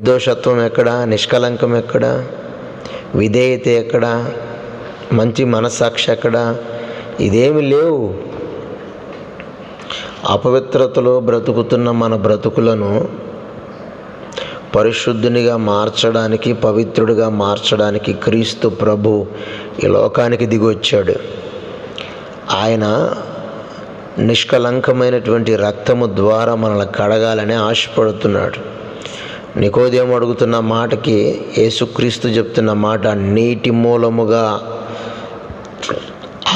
నిర్దోషత్వం ఎక్కడ? నిష్కలంకం ఎక్కడ? విధేయత ఎక్కడ? మంచి మనస్సాక్షి ఎక్కడ? ఇదేమి లేవు. అపవిత్రతలో బ్రతుకుతున్న మన బ్రతుకులను పరిశుద్ధునిగా మార్చడానికి పవిత్రుడిగా మార్చడానికి క్రీస్తు ప్రభు ఈ లోకానికి దిగొచ్చాడు. ఆయన నిష్కలంకమైనటువంటి రక్తము ద్వారా మనల్ని కడగాలని ఆశపడుతున్నాడు. నికోదేమో అడుగుతున్న మాటకి యేసుక్రీస్తు చెప్తున్న మాట నీటి మూలముగా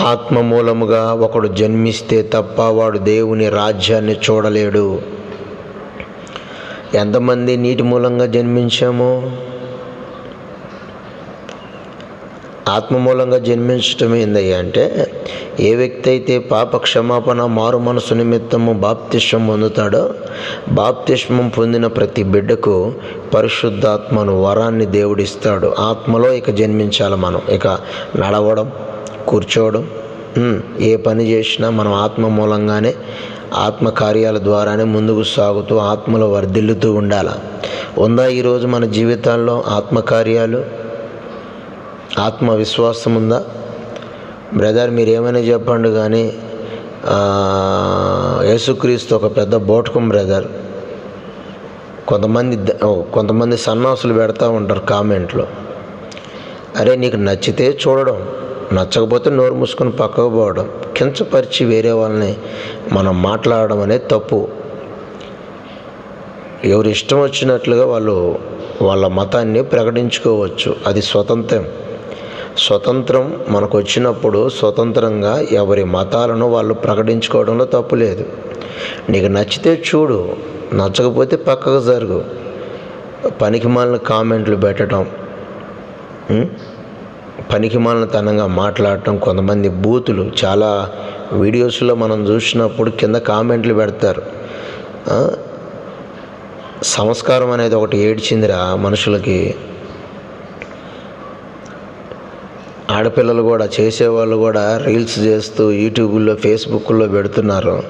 ఆత్మ మూలముగా ఒకడు జన్మిస్తే తప్ప వాడు దేవుని రాజ్యాన్ని చూడలేడు. ఎంతమంది నీటి మూలంగా జన్మించామో? ఆత్మ మూలంగా జన్మించటం ఏందయ్యా అంటే ఏ వ్యక్తి అయితే పాప క్షమాపణ మారు మనసు నిమిత్తము బాప్తిష్మం పొందుతాడో బాప్తిష్మం పొందిన ప్రతి బిడ్డకు పరిశుద్ధాత్మను వరాన్ని దేవుడిస్తాడు. ఆత్మలో ఇక జన్మించాలి మనం. ఇక నడవడం కూర్చోవడం ఏ పని చేసినా మనం ఆత్మ మూలంగానే ఆత్మ కార్యాల ద్వారానే ముందుకు సాగుతూ ఆత్మలో వర్ధిల్లుతూ ఉండాలి. ఉందా ఈరోజు మన జీవితాల్లో ఆత్మకార్యాలు? ఆత్మవిశ్వాసం ఉందా బ్రదర్ మీరు ఏమైనా చెప్పండి కానీ యేసుక్రీస్తు ఒక పెద్ద బోటకం బ్రదర్. కొంతమంది కొంతమంది సన్నాసులు పెడతా ఉంటారు కామెంట్లో. అరే నీకు నచ్చితే చూడడం నచ్చకపోతే నోరు మూసుకొని పక్కకు పోవడం కించపరిచి వేరే వాళ్ళని మనం మాట్లాడడం అనేది తప్పు. ఎవరు ఇష్టం వచ్చినట్లుగా వాళ్ళు వాళ్ళ మతాన్ని ప్రకటించుకోవచ్చు. అది స్వతంత్రం. స్వతంత్రం మనకు వచ్చినప్పుడు స్వతంత్రంగా ఎవరి మతాలను వాళ్ళు ప్రకటించుకోవడంలో తప్పు లేదు. నీకు నచ్చితే చూడు నచ్చకపోతే పక్కకు జరుగు. పనికి మాలిన కామెంట్లు పెట్టడం పనికి తనంగా మాట్లాడటం కొంతమంది బూతులు చాలా వీడియోస్లో మనం చూసినప్పుడు కింద కామెంట్లు పెడతారు. సంస్కారం అనేది ఒకటి ఏడ్చిందిరా మనుషులకి. ఆడపిల్లలు కూడా చేసేవాళ్ళు కూడా రీల్స్ చేస్తూ యూట్యూబ్లో ఫేస్బుక్లో పెడుతున్నారు.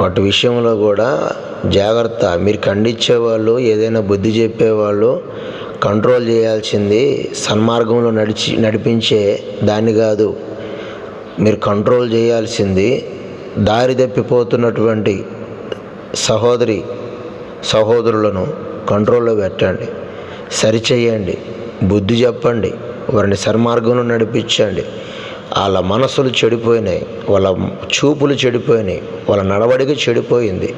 వాటి విషయంలో కూడా జాగ్రత్త. మీరు ఖండించేవాళ్ళు ఏదైనా బుద్ధి చెప్పేవాళ్ళు కంట్రోల్ చేయాల్సింది సన్మార్గంలో నడిచి నడిపించే దాన్ని కాదు. మీరు కంట్రోల్ చేయాల్సింది దారి తప్పిపోతున్నటువంటి సహోదరి సహోదరులను కంట్రోల్లో పెట్టండి. సరిచేయండి. బుద్ధి చెప్పండి. వారిని సన్మార్గంలో నడిపించండి. వాళ్ళ మనసులు చెడిపోయినాయి వాళ్ళ చూపులు చెడిపోయినాయి వాళ్ళ నడవడిక చెడిపోయింది.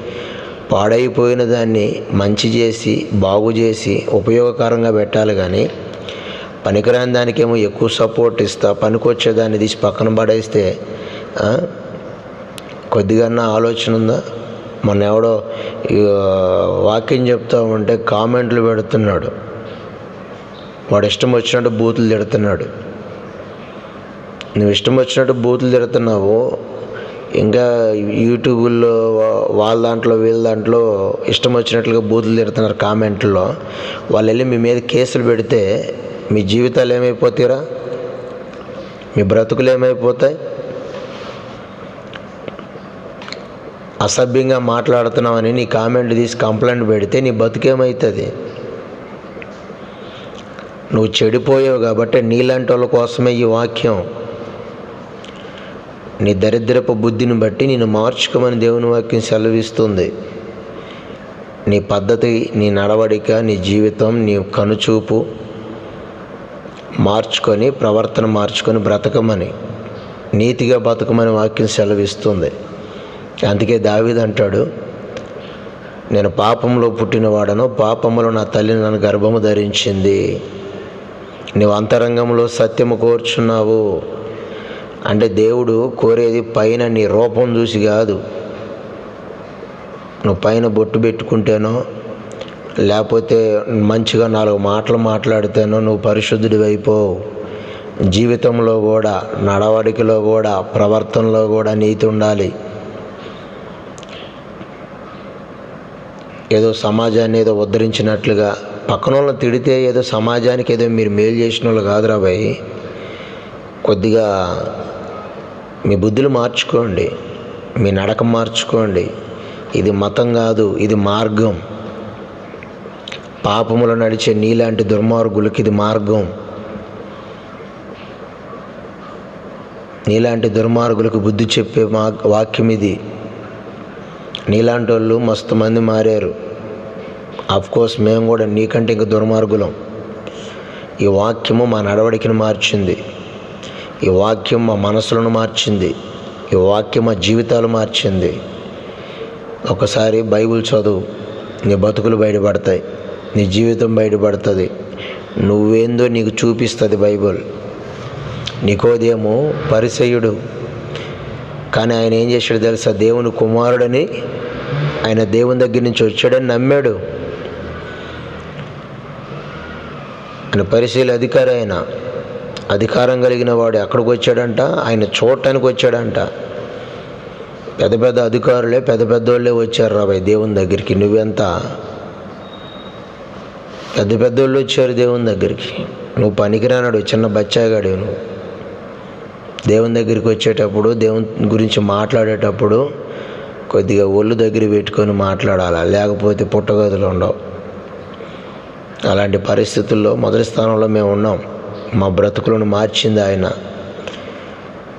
పాడైపోయిన దాన్ని మంచి చేసి బాగు చేసి ఉపయోగకరంగా పెట్టాలి కానీ పనికిరాని దానికేమో ఎక్కువ సపోర్ట్ ఇస్తా పనికొచ్చే దాన్ని తీసి పక్కన పడేస్తే కొద్దిగా ఆలోచన ఉందా? మొన్న ఎవడో వాక్యం చెప్తా ఉంటే కామెంట్లు పెడుతున్నాడు. వాడు ఇష్టం వచ్చినట్టు బూతులు తిడుతున్నాడు. నువ్వు ఇష్టం వచ్చినట్టు బూతులు తిడుతున్నావు ఇంకా యూట్యూబుల్లో వాళ్ళ దాంట్లో వీళ్ళ దాంట్లో ఇష్టం వచ్చినట్లుగా బూతులు తిడుతున్నారు కామెంట్లో. వాళ్ళు వెళ్ళి మీ మీద కేసులు పెడితే మీ జీవితాలు ఏమైపోతాయిరా? మీ బ్రతుకులు ఏమైపోతాయి? అసభ్యంగా మాట్లాడుతున్నామని నీ కామెంట్ తీసి కంప్లైంట్ పెడితే నీ బతుకేమవుతుంది నువ్వు చెడిపోయావు కాబట్టి నీలాంటి వాళ్ళ కోసమే ఈ వాక్యం. నీ దరిద్రపు బుద్ధిని బట్టి నేను మార్చుకోమని దేవుని వాక్యం సెలవిస్తుంది. నీ పద్ధతి నీ నడవడిక నీ జీవితం నీ కనుచూపు మార్చుకొని ప్రవర్తన మార్చుకొని బ్రతకమని నీతిగా బతకమని వాక్యం సెలవిస్తుంది. అందుకే దావిదంటాడు అంటాడు నేను పాపంలో పుట్టినవాడను పాపములో నా తల్లి నన్ను గర్భము ధరించింది. నువ్వు అంతరంగంలో సత్యము కోరుచున్నావు. అంటే దేవుడు కోరేది పైన నీ రూపం చూసి కాదు. నువ్వు పైన బొట్టు పెట్టుకుంటేనో లేకపోతే మంచిగా నాలుగు మాటలు మాట్లాడితేనో నువ్వు పరిశుద్ధుడి అయిపోవు జీవితంలో కూడా నడవడికలో కూడా ప్రవర్తనలో కూడా నీతి ఉండాలి. ఏదో సమాజాన్ని ఏదో ఉద్ధరించినట్లుగా పక్కన వాళ్ళని తిడితే ఏదో సమాజానికి ఏదో మీరు మేలు చేసిన వాళ్ళు కాదురా భయ్. కొద్దిగా మీ బుద్ధులు మార్చుకోండి. మీ నడక మార్చుకోండి. ఇది మతం కాదు ఇది మార్గం. పాపములో నడిచే నీలాంటి దుర్మార్గులకి ఇది మార్గం. నీలాంటి దుర్మార్గులకు బుద్ధి చెప్పే మా వాక్యం ఇది నీలాంటి వాళ్ళు మస్తు మంది మారారు. కోర్స్ మేము కూడా నీకంటే ఇంక దుర్మార్గులం. ఈ వాక్యము మా నడవడికను మార్చింది. ఈ వాక్యం మా మనసులను మార్చింది. ఈ వాక్యం మా జీవితాలు మార్చింది. ఒకసారి బైబిల్ చదువు. నీ బతుకులు బయటపడతాయి. నీ జీవితం బయటపడుతుంది. నువ్వేందో నీకు చూపిస్తుంది బైబిల్. నికోదేమో పరిసయుడు. కానీ ఆయన ఏం చేశాడు తెలుసా? దేవుని కుమారుడని ఆయన దేవుని దగ్గర నుంచి వచ్చాడని నమ్మాడు. ఆయన పరిశీలి అధికారి ఆయన అధికారం కలిగిన వాడు ఎక్కడికి వచ్చాడంట? ఆయన చూడటానికి వచ్చాడంట. పెద్ద పెద్ద అధికారులే పెద్ద పెద్దోళ్ళే వచ్చారు రాబాయ్ దేవుని దగ్గరికి. నువ్వెంత? పెద్ద పెద్దోళ్ళు వచ్చారు దేవుని దగ్గరికి. నువ్వు పనికిరానాడు చిన్న బచ్చాగాడు నువ్వు. దేవుని దగ్గరికి వచ్చేటప్పుడు దేవుని గురించి మాట్లాడేటప్పుడు కొద్దిగా ఒళ్ళు దగ్గర పెట్టుకొని మాట్లాడాలి? లేకపోతే పుట్టగదులు ఉండవు. అలాంటి పరిస్థితుల్లో మొదటి స్థానంలో మేము ఉన్నాం. మా బ్రతుకులను మార్చింది ఆయన.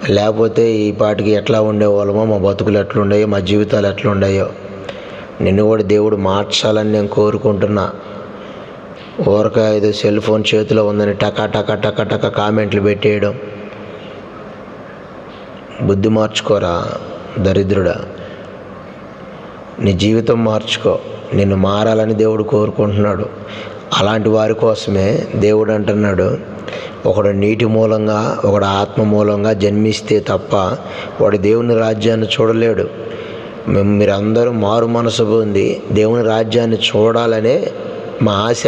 లేకపోతే ఈ పాటికి ఎట్లా ఉండేవాళ్ళమో మా బతుకులు ఎట్లుండాయో మా జీవితాలు ఎట్లుండాయో. నిన్ను కూడా దేవుడు మార్చాలని నేను కోరుకుంటున్నా. ఊరక ఏదో సెల్ ఫోన్ చేతిలో ఉందని టకా టకా టకా టకా కామెంట్లు పెట్టేయడం. బుద్ధి మార్చుకోరా దరిద్రుడా. నీ జీవితం మార్చుకో. నిన్ను మారాలని దేవుడు కోరుకుంటున్నాడు. అలాంటి వారి కోసమే దేవుడు అంటున్నాడు. ఒకడు నీటి మూలంగా ఒకడు ఆత్మ మూలంగా జన్మిస్తే తప్ప వాడు దేవుని రాజ్యాన్ని చూడలేడు. మీరందరూ మారు మనసు పొంది దేవుని రాజ్యాన్ని చూడాలనే మా ఆశ.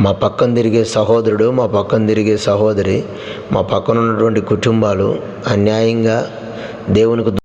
మా పక్కన తిరిగే సహోదరుడు మా పక్కన తిరిగే సహోదరి మా పక్కన ఉన్నటువంటి కుటుంబాలు అన్యాయంగా దేవునికి